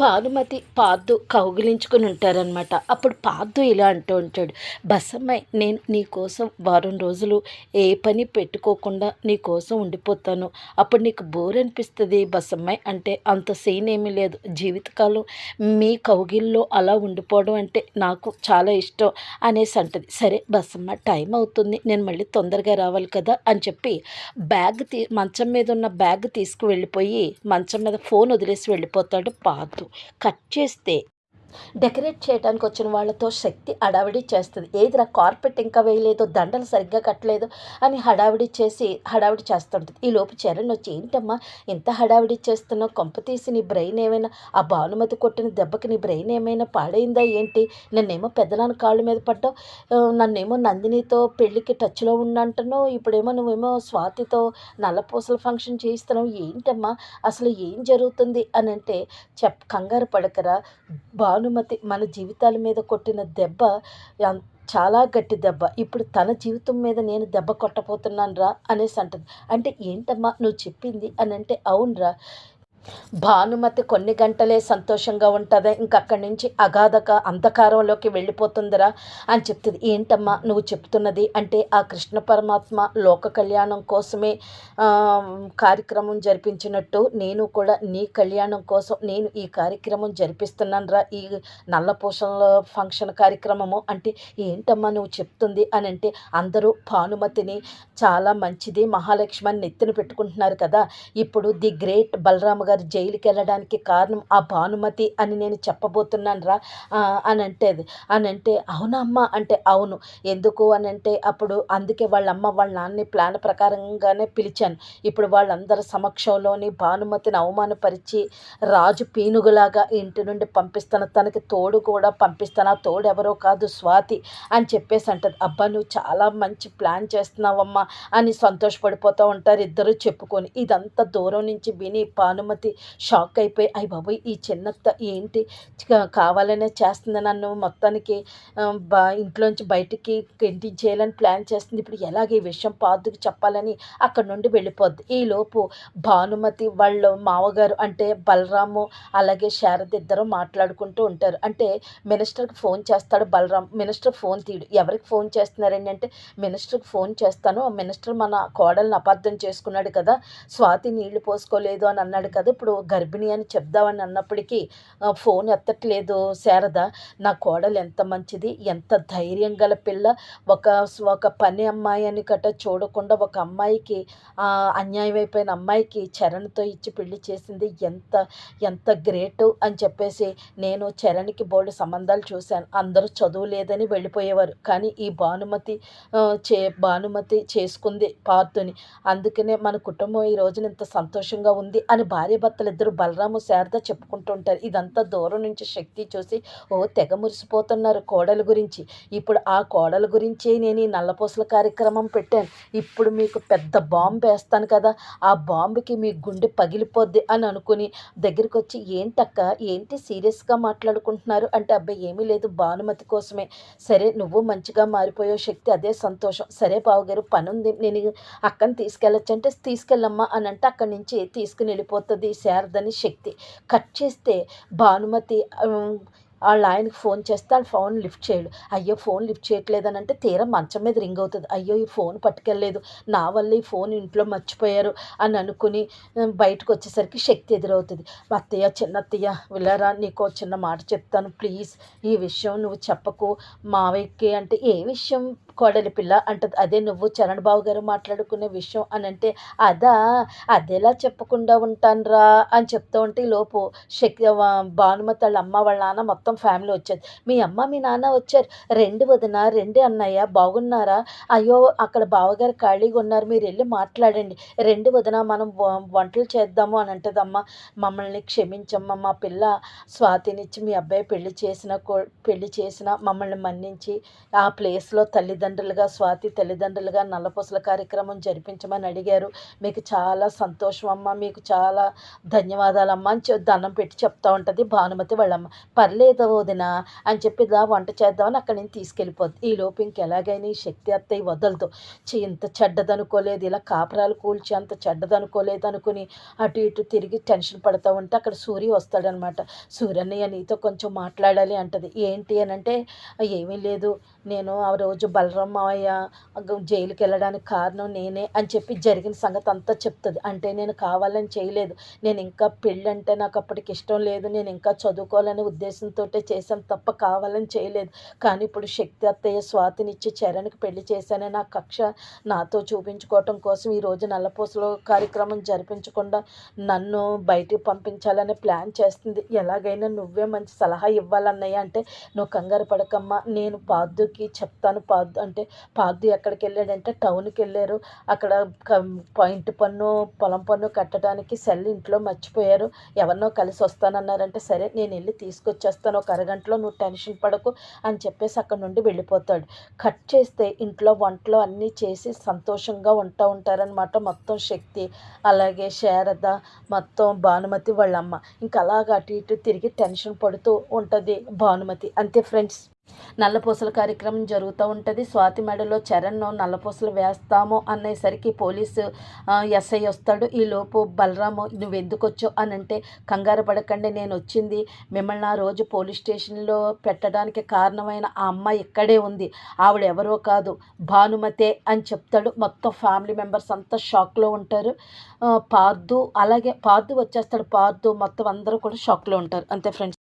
Bhanumati పాద్దు కౌగిలించుకుని ఉంటారనమాట అప్పుడు పాద్దు ఇలా అంటూ ఉంటాడు బసమ్మాయి నేను నీ కోసం వారం రోజులు ఏ పని పెట్టుకోకుండా నీ కోసం ఉండిపోతాను. అప్పుడు నీకు బోర్ అనిపిస్తుంది బసమ్మాయి అంటే అంత సీన్ ఏమీ లేదు. జీవితకాలం మీ కౌగిల్లో అలా ఉండిపోవడం అంటే నాకు చాలా ఇష్టం అనేసి అంటది. సరే బసమ్మ టైం అవుతుంది. నేను మళ్ళీ తొందరగా రావాలి కదా అని చెప్పి బ్యాగ్ తీ మంచం మీద ఉన్న బ్యాగ్ తీసుకువెళ్ళిపోయి మంచం మీద ఫోన్ వదిలేసి వెళ్ళిపోతాడు పాదు కట్ చేస్తే డెకరేట్ చేయడానికి వచ్చిన వాళ్ళతో శక్తి హడావిడి చేస్తుంది. ఏదిరా కార్పెట్ ఇంకా వేయలేదు దండలు సరిగ్గా కట్టలేదు అని హడావిడి చేసి హడావిడి చేస్తుంటుంది. ఈ లోపు చరణ్ వచ్చి ఏంటమ్మా ఇంత హడావిడి చేస్తున్నావు? కొంప తీసి నీ బ్రెయిన్ ఏమైనా ఆ భానుమతి కొట్టిన దెబ్బకి నీ బ్రెయిన్ ఏమైనా పాడైందా ఏంటి? నన్నేమో పెద్దనాన్న కాళ్ళ మీద పడ్డావు. నన్నేమో నందినితో పెళ్ళికి టచ్లో ఉన్నంటున్నావు ఇప్పుడేమో నువ్వేమో స్వాతితో నల్లపూసల ఫంక్షన్ చేయిస్తున్నావు. ఏంటమ్మా అసలు ఏం జరుగుతుంది? అని అంటే చెప్ కంగారు పడకరా. భానుమతి మన జీవితాల మీద కొట్టిన దెబ్బ చాలా గట్టి దెబ్బ. ఇప్పుడు తన జీవితం మీద నేను దెబ్బ కొట్టబోతున్నాను రా అనేసి అంటుంది. అంటే ఏంటమ్మా నువ్వు చెప్పింది అని అంటే అవునరా. భానుమతి కొన్ని గంటలే సంతోషంగా ఉంటుంది. ఇంకక్కడి నుంచి అగాధక అంధకారంలోకి వెళ్ళిపోతుందిరా అని చెప్తుంది. ఏంటమ్మా నువ్వు చెప్తున్నది? అంటే ఆ కృష్ణ పరమాత్మ లోక కళ్యాణం కోసమే కార్యక్రమం జరిపించినట్టు నేను కూడా నీ కళ్యాణం కోసం నేను ఈ కార్యక్రమం జరిపిస్తున్నానురా. ఈ నల్లపూసల ఫంక్షన్ కార్యక్రమము అంటే ఏంటమ్మా నువ్వు చెప్తుంది? అని అంటే అందరూ భానుమతిని చాలా మంచిది మహాలక్ష్మి అని నెత్తిన పెట్టుకుంటున్నారు కదా. ఇప్పుడు ది గ్రేట్ బలరామ గారు జైలుకి వెళ్ళడానికి కారణం ఆ భానుమతి అని నేను చెప్పబోతున్నాను రా అని అంటే అని అంటే అవునమ్మా అంటే అవును. ఎందుకు అని అంటే అప్పుడు అందుకే వాళ్ళ అమ్మ వాళ్ళ నాన్నని ప్లాన్ ప్రకారంగానే పిలిచాను. ఇప్పుడు వాళ్ళందరి సమక్షంలోని భానుమతిని అవమానపరిచి రాజు పీనుగులాగా ఇంటి నుండి పంపిస్తాను. తనకి తోడు కూడా పంపిస్తాను. ఆ తోడు ఎవరో కాదు స్వాతి అని చెప్పేసి అంటది. అబ్బా నువ్వు చాలా మంచి ప్లాన్ చేస్తున్నావమ్మా అని సంతోషపడిపోతూ ఉంటారు ఇద్దరు చెప్పుకొని. ఇదంతా దూరం నుంచి విని భానుమతి మూర్తి షాక్ అయిపోయి అయ్యి బాబోయ్ ఈ చిన్నత్త ఏంటి? కావాలనే చేస్తుంది నన్ను మొత్తానికి. బా ఇంట్లోంచి బయటికి గెంటించేయాలని ప్లాన్ చేస్తుంది. ఇప్పుడు ఎలాగ ఈ విషయం పాదుకు చెప్పాలని అక్కడ నుండి వెళ్ళిపోద్ది. ఈలోపు భానుమతి వాళ్ళ మావగారు అంటే బలరాము అలాగే శారద ఇద్దరు మాట్లాడుకుంటూ ఉంటారు. అంటే మినిస్టర్కి ఫోన్ చేస్తాడు బలరాం. Minister phone తీయడు. ఎవరికి ఫోన్ చేస్తున్నారండి అంటే మినిస్టర్కి ఫోన్ చేస్తాను. మినిస్టర్ మన కోడల్ని అపార్థం చేసుకున్నాడు కదా. స్వాతి నీళ్ళు పోసుకోలేదు అని అన్నాడు కదా. ఇప్పుడు గర్భిణి అని చెప్దామని అన్నప్పటికీ ఫోన్ ఎత్తట్లేదు శారద. నా కోడలు ఎంత మంచిది ఎంత ధైర్యం గల పిల్ల. ఒక ఒక పని అమ్మాయి అని కట్ట చూడకుండా ఒక అమ్మాయికి అన్యాయం అయిపోయిన అమ్మాయికి చరణ్తో ఇచ్చి పెళ్ళి చేసింది ఎంత ఎంత గ్రేటు అని చెప్పేసి నేను చరణ్కి బోల్డ్ సంబంధాలు చూశాను. అందరూ చదువు లేదని వెళ్ళిపోయేవారు. కానీ ఈ భానుమతి చే భానుమతి చేసుకుంది పార్తుని. అందుకనే మన కుటుంబం ఈ రోజున ఇంత సంతోషంగా ఉంది అని భార్య భర్తలు ఇద్దరు బలరాము శారద చెప్పుకుంటుంటారు. ఇదంతా దూరం నుంచి శక్తి చూసి ఓ తెగ మురిసిపోతున్నారు కోడల గురించి. ఇప్పుడు ఆ కోడల గురించే నేను ఈ నల్లపూసల కార్యక్రమం పెట్టాను. ఇప్పుడు మీకు పెద్ద బాంబు వేస్తాను కదా ఆ బాంబుకి మీ గుండె పగిలిపోద్ది అని అనుకుని దగ్గరికి వచ్చి ఏంటక్క ఏంటి సీరియస్గా మాట్లాడుకుంటున్నారు? అంటే అబ్బాయి ఏమీ లేదు భానుమతి కోసమే. సరే నువ్వు మంచిగా మారిపోయే శక్తి అదే సంతోషం. సరే బావగారు పని ఉంది నేను అక్కని తీసుకెళ్ళొచ్చంటే తీసుకెళ్ళమ్మా అని అంటే అక్కడి నుంచి తీసుకుని వెళ్ళిపోతుంది. శారదని శక్తి కట్ చేస్తే భానుమతి వాళ్ళ ఆయనకి ఫోన్ చేస్తే ఆ ఫోన్ లిఫ్ట్ చేయడు. అయ్యో ఫోన్ లిఫ్ట్ చేయట్లేదని అంటే తీరా మంచం మీద రింగ్ అవుతుంది. అయ్యో ఈ ఫోన్ పట్టుకెళ్ళలేదు. నా వల్ల ఈ ఫోన్ ఇంట్లో మర్చిపోయారు అని అనుకుని బయటకు వచ్చేసరికి శక్తి ఎదురవుతుంది. అత్తయ్య చిన్న అత్తయ్య విలరా నీకో చిన్న మాట చెప్తాను. ప్లీజ్ ఈ విషయం నువ్వు చెప్పకు. మావయ్యకి అంటే ఏ విషయం కోడలి పిల్ల అంటది. అదే నువ్వు చరణ్ బాబు గారు మాట్లాడుకునే విషయం అని అంటే అదా అదేలా చెప్పకుండా ఉంటానురా అని చెప్తూ ఉంటే లోపు శక్తి భానుమతి వాళ్ళ అమ్మ వాళ్ళ నాన్న మొత్తం ఫ్యామిలీ వచ్చేది మీ అమ్మ మీ నాన్న వచ్చారు. రెండు వదిన రెండు అన్నయ్య బాగున్నారా? అయ్యో అక్కడ బావగారు ఖాళీగా ఉన్నారు. మీరు వెళ్ళి మాట్లాడండి. రెండు వదిన మనం వంటలు చేద్దాము అని అంటదమ్మ. మమ్మల్ని క్షమించమ్మ. మా పిల్ల స్వాతినిచ్చి మీ అబ్బాయి పెళ్ళి చేసిన పెళ్ళి చేసిన మమ్మల్ని మన్నించి ఆ ప్లేస్లో తల్లి తల్లిదండ్రులుగా స్వాతి తల్లిదండ్రులుగా నల్లపూసల కార్యక్రమం జరిపించమని అడిగారు. మీకు చాలా సంతోషం అమ్మ మీకు చాలా ధన్యవాదాలమ్మ అని దండం పెట్టి చెప్తా ఉంటుంది భానుమతి వాళ్ళమ్మ. పర్లేదు వదిన అని చెప్పి ఇలా వంట చేద్దామని అక్కడి నుంచి తీసుకెళ్ళిపోద్ది. ఈ లోపు ఇంకెలాగైనా ఈ శక్తి అత్తయ్య వదలదు. చి ఇంత చెడ్డదనుకోలేదు. ఇలా కాపురాలు కూల్చి అంత చెడ్డదనుకోలేదు అనుకుని అటు ఇటు తిరిగి టెన్షన్ పడుతూ ఉంటే అక్కడ సూర్య వస్తాడనమాట. సూర్యన్నయ్య నీతో కొంచెం మాట్లాడాలి అంటది. ఏంటి అని అంటే ఏమీ లేదు. నేను ఆ రోజు బల బలరాం మావయ్య? జైలుకి వెళ్ళడానికి కారణం నేనే అని చెప్పి జరిగిన సంగతి అంతా చెప్తుంది. అంటే నేను కావాలని చేయలేదు. నేను ఇంకా పెళ్ళి అంటే నాకు అప్పటికి ఇష్టం లేదు. నేను ఇంకా చదువుకోవాలనే ఉద్దేశంతో చేశాను తప్ప కావాలని చేయలేదు. కానీ ఇప్పుడు శక్తి అత్తయ్య స్వాతినిచ్చి చరణ్కి పెళ్ళి చేశానే నా కక్ష నాతో చూపించుకోవటం కోసం ఈరోజు నల్లపూసలో కార్యక్రమం జరిపించకుండా నన్ను బయటికి పంపించాలనే ప్లాన్ చేస్తుంది. ఎలాగైనా నువ్వే మంచి సలహా ఇవ్వాలన్నయ్య అంటే నువ్వు కంగారు పడకమ్మా. నేను పాదుకి చెప్తాను పాదు అంటే పార్థి ఎక్కడికి వెళ్ళాడంటే టౌన్కి వెళ్ళారు అక్కడ ఇంటి పాయింట్ పన్ను పొలం పన్ను కట్టడానికి సెల్ ఇంట్లో మర్చిపోయారు. ఎవరినో కలిసి వస్తానన్నారంటే సరే నేను వెళ్ళి తీసుకొచ్చేస్తాను. ఒక అరగంటలో నువ్వు టెన్షన్ పడకు అని చెప్పేసి అక్కడ నుండి వెళ్ళిపోతాడు. కట్ చేస్తే ఇంట్లో వంటలు అన్నీ చేసి సంతోషంగా ఉంటా ఉంటారనమాట మొత్తం శక్తి. అలాగే శారద మొత్తం భానుమతి వాళ్ళ అమ్మ ఇంకా అలాగ అటు ఇటు తిరిగి టెన్షన్ పడుతూ ఉంటుంది భానుమతి. అంతే ఫ్రెండ్స్. నల్లపూసల కార్యక్రమం జరుగుతూ ఉంటుంది. స్వాతి మెడలో చరణ్ నల్లపూసలు వేస్తాము అనేసరికి పోలీసు ఎస్ఐ వస్తాడు. ఈలోపు బలరాము నువ్వు ఎందుకు వచ్చావు అని అంటే కంగారు పడకండి నేను వచ్చింది. మిమ్మల్ని ఆ రోజు పోలీస్ స్టేషన్లో పెట్టడానికి కారణమైన ఆ అమ్మాయి ఇక్కడే ఉంది. ఆవిడ ఎవరో కాదు భానుమతే అని చెప్తాడు. మొత్తం ఫ్యామిలీ మెంబర్స్ అంతా షాక్లో ఉంటారు. పార్దు అలాగే పార్దు వచ్చేస్తాడు. పార్దు మొత్తం అందరూ కూడా షాక్లో ఉంటారు. అంతే ఫ్రెండ్స్.